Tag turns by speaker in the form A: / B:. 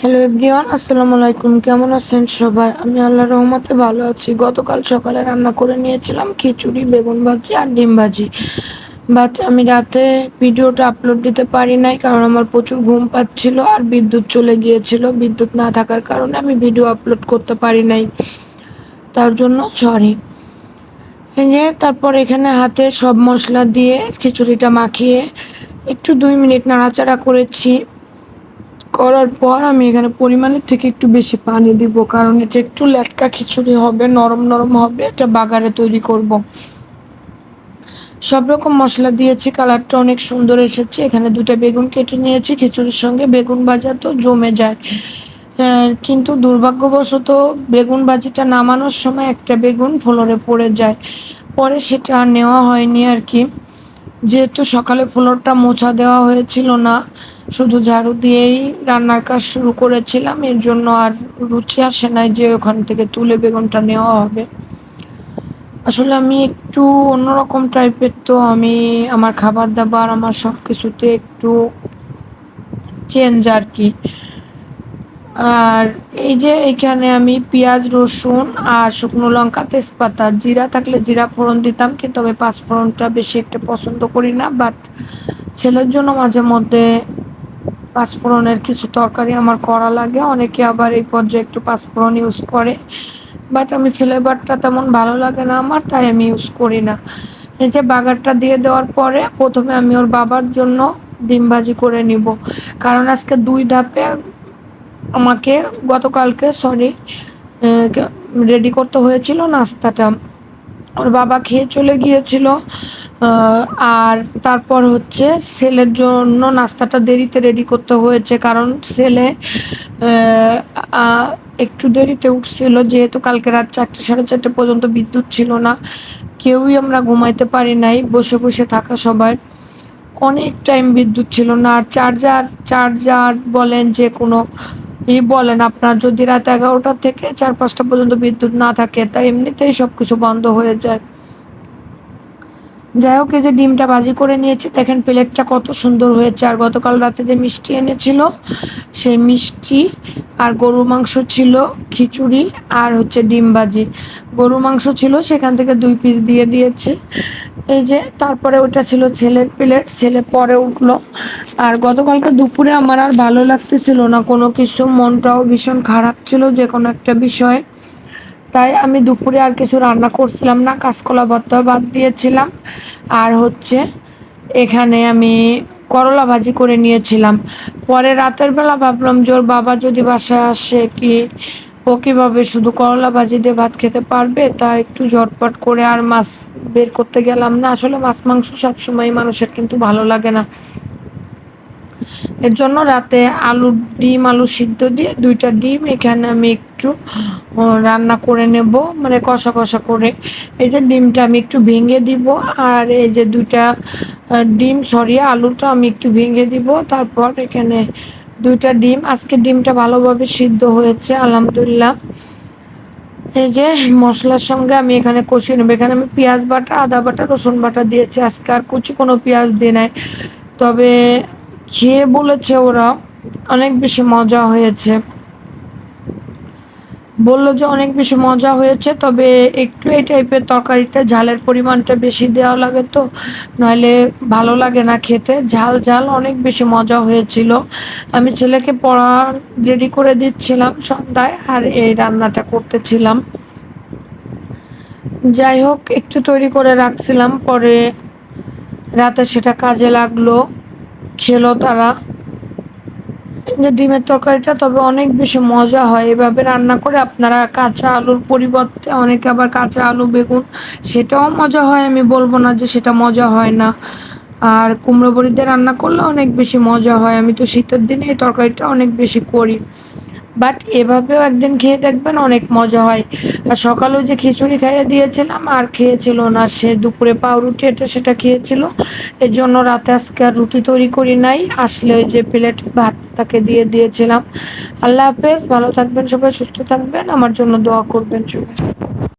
A: Hello everyone আসসালামু আলাইকুম। কেমন আছেন সবাই? আমি আল্লাহর রহমতে ভালো আছি। গতকাল সকালে রান্না করে নিয়েছিলাম খিচুড়ি, বেগুন ভাজি আর ডিম ভাজি। বাট আমি রাতে ভিডিওটা আপলোড দিতে পারি নাই কারণ আমার প্রচুর ঘুম পাচ্ছিল আর বিদ্যুৎ চলে গিয়েছিল। বিদ্যুৎ না থাকার কারণে আমি ভিডিও আপলোড করতে পারি নাই। তার জন্য সরি যে তারপর এখানে হাতে সব মশলা দিয়ে খিচুড়িটা মাখিয়ে একটু দুই মিনিট নাড়াচাড়া করেছি। করার পর আমি এখানে পরিমাণের থেকে একটু বেশি পানি দিব। কারণ এটা একটু লেটকা খিচুড়ি হবে, নরম নরম হবে, এটা বাগারে তৈরি করব। সব রকম মশলা দিয়েছি, কালারটা অনেক সুন্দর এসেছে। এখানে দুটো বেগুন কেটে নিয়েছি, খিচুড়ির সঙ্গে বেগুন ভাজা তো জমে যায়। কিন্তু দুর্ভাগ্যবশত বেগুন ভাজিটা নামানোর সময় একটা বেগুন ফ্লোরে পড়ে যায়। পরে সেটা নেওয়া হয়নি আর কি। যেহেতু সকালে ফ্লোরটা মোছা দেওয়া হয়েছিল না, শুধু ঝাড়ু দিয়েই রান্নার কাজ শুরু করেছিলাম, এর জন্য আর রুচি আসে নাই যে ওখান থেকে তুলে বেগুনটা নেওয়া হবে। আসলে আমি একটু অন্যরকম টাইপের তো আমি আমার খাবার দাবার আমার সব কিছুতে একটু চেঞ্জ আর কি। আর এই যে এখানে আমি পেঁয়াজ, রসুন আর শুকনো লঙ্কা, তেজপাতা, জিরা থাকলে জিরা ফোড়ন দিতাম, কিন্তু আমি পাঁচ ফোড়নটা বেশি একটা পছন্দ করি না বাট ছেলের জন্য মাঝে মধ্যে পাঁচফোড়নের কিছু তরকারি আমার করা লাগে। অনেকে আবার এই পর্যায়ে একটু পাঁচফোড়ন ইউজ করে বাট আমি ফ্লেভারটা তেমন ভালো লাগে না আমার, তাই আমি ইউজ করি না। এই যে বাগারটা দিয়ে দেওয়ার পরে প্রথমে আমি ওর বাবার জন্য ডিম ভাজি করে নিব, কারণ আজকে দুই ধাপে আমাকে গতকালকে সরি রেডি করতে হয়েছিল নাস্তাটা। ওর বাবা খেয়ে চলে গিয়েছিল আর তারপর হচ্ছে ছেলের জন্য নাস্তাটা দেরিতে রেডি করতে হয়েছে কারণ ছেলে একটু দেরিতে উঠছিল যেহেতু কালকে রাত চারটে, সাড়ে চারটে পর্যন্ত বিদ্যুৎ ছিল না। কেউই আমরা ঘুমাইতে পারি নাই, বসে বসে থাকা সবার অনেক টাইম বিদ্যুৎ ছিল না, আর চার্জার চার্জার বলেন যে কোনো ই বলেন, আপনার যদি রাত এগারোটা থেকে চার পাঁচটা পর্যন্ত বিদ্যুৎ না থাকে, তা এমনিতেই সব কিছু বন্ধ হয়ে যায়। যাই হোক, এই যে ডিমটা ভাজি করে নিয়েছি, দেখেন প্লেটটা কত সুন্দর হয়েছে। আর গতকাল রাতে যে মিষ্টি এনেছিল, সেই মিষ্টি আর গরু মাংস ছিল খিচুড়ি আর হচ্ছে ডিম ভাজি। গরু মাংস ছিল, সেখান থেকে দুই পিস দিয়ে দিয়েছে। এই যে, তারপরে ওটা ছিল ছেলের প্লেট ছেলে পরে উঠল। আর গতকালকে দুপুরে আমার আর ভালো লাগতেছিল না, কোনো কিছু। মনটাও ভীষণ খারাপ ছিল, যে কোনো একটা বিষয়। তাই আমি দুপুরে আর কিছু রান্না করছিলাম না, কাঁচকলা ভর্তা বাদ দিয়েছিলাম। আর হচ্ছে এখানে আমি করলা ভাজি করে নিয়েছিলাম। পরে রাতের বেলা ভাবলাম ওর বাবা যদি বাসায় আসে কি, ও কীভাবে শুধু করলা ভাজি দিয়ে ভাত খেতে পারবে? তা একটু ঝটপট করে আর মাছ বের করতে গেলাম না। আসলে মাছ মাংস সবসময় মানুষের কিন্তু ভালো লাগে না। এর জন্য রাতে আলু ডিম আলু সিদ্ধ দিয়ে দুইটা ডিম, এখানে আমি একটু রান্না করে নেব মানে কষা কষা করে। এই যে ডিমটা আমি একটু ভেঙে দিব, আর এই যে দুইটা ডিম, সরি, আলুটা আমি একটু ভেঙে দিব। তারপর এখানে দুইটা ডিম, আজকে ডিমটা ভালোভাবে সিদ্ধ হয়েছে, আলহামদুলিল্লাহ। এই যে মশলার সঙ্গে আমি এখানে কষিয়ে নেব। এখানে আমি পেঁয়াজ বাটা, আদা বাটা, রসুন বাটা দিয়েছি। আজকে আর কুচি কোনো পেঁয়াজ দিয়ে নাই। তবে খেয়ে বলেছে ওরা, অনেক বেশি মজা হয়েছে। বলল যে অনেক বেশি মজা হয়েছে, তবে একটু এই টাইপের তরকারিতে ঝালের পরিমাণটা বেশি দেওয়া লাগে তো, নইলে ভালো লাগে না খেতে। ঝাল ঝাল অনেক বেশি মজা হয়েছিল। আমি ছেলেকে পড়া রেডি করে দিচ্ছিলাম সন্ধ্যায়, আর এই রান্নাটা করতেছিলাম। যাই হোক, একটু তৈরি করে রাখছিলাম, পরে রাতে সেটা কাজে লাগল। খেলো তারা। যে ডিমের তরকারিটা, তবে অনেক বেশি মজা হয়। এভাবে রান্না করে আপনারা কাঁচা আলুর পরিবর্তে, অনেকে আবার কাঁচা আলু, বেগুন, সেটাও মজা হয়। আমি বলব না যে সেটা মজা হয় না। আর কুমড়ো বড়ি দিয়ে রান্না করলে অনেক বেশি মজা হয়। আমি তো শীতের দিনে এই তরকারিটা অনেক বেশি করি। বাট এভাবেও একদিন খেয়ে দেখবেন অনেক মজা হয়। আর সকালেও যে খিচুড়ি খাইয়ে দিয়েছিলাম, আর খেয়েছিল না সে। দুপুরে পাউরুটি এটা সেটা খেয়েছিল। এর জন্য রাতে আজকে আর রুটি তৈরি করি নাই। আসলে ওই যে প্লেট ভাত তাকে দিয়ে দিয়েছিলাম। আল্লাহ হাফেজ, ভালো থাকবেন সবাই, সুস্থ থাকবেন। আমার জন্য দোয়া করবেন সবাই।